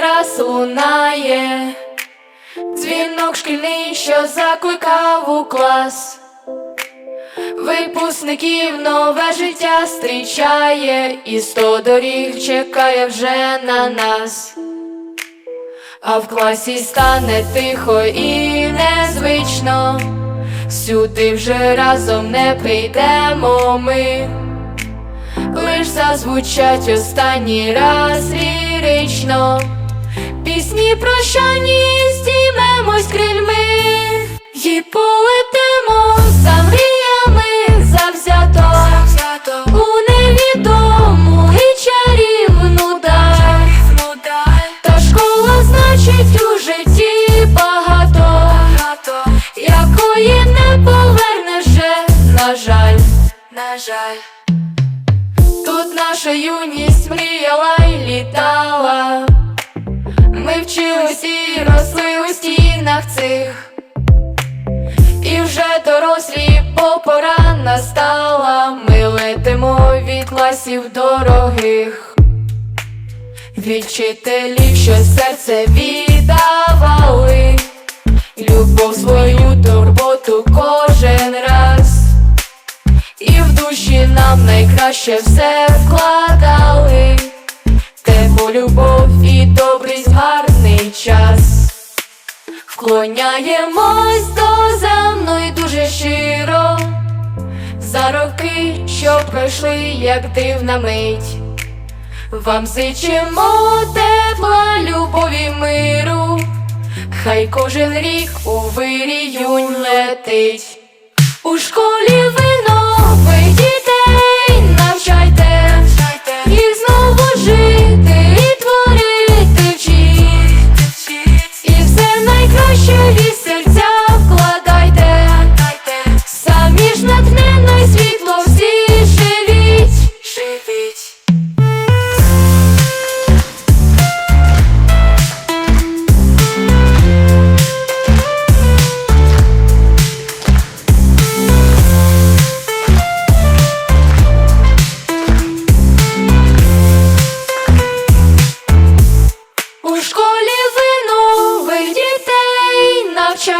раз лунає, дзвінок шкільний, що закликав у клас. Випускників нове життя зустрічає, і сто доріг чекає вже на нас. А в класі стане тихо і незвично. Сюди вже разом не прийдемо ми. Лиш зазвучать останній раз лірично. Пісні прощані здіймемось крильми І полетимо за мріями завзято. У невідому і чарівну даль. Та школа значить у житті багато. Якої не повернеш на жаль, на жаль наша юність мріяла й літала. Ми вчились і росли у стінах цих. І вже дорослі, бо пора настала. Ми летимо від класів дорогих. Від вчителів, що серце віддавали. Любов свою нам найкраще все вкладали. Тепло, любов і добрий гарний час. Вклоняємось до земної дуже щиро. За роки, що пройшли, як дивна мить. Вам зичимо тепла, любові, миру. Хай кожен рік у вирі юнь летить. У школі ви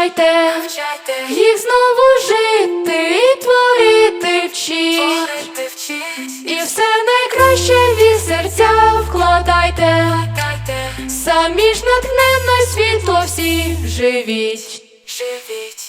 навчайте, їх знову жити і творити вчіть. І все найкраще від серця вкладайте, самі ж натхненно світло всі живіть. Живіть.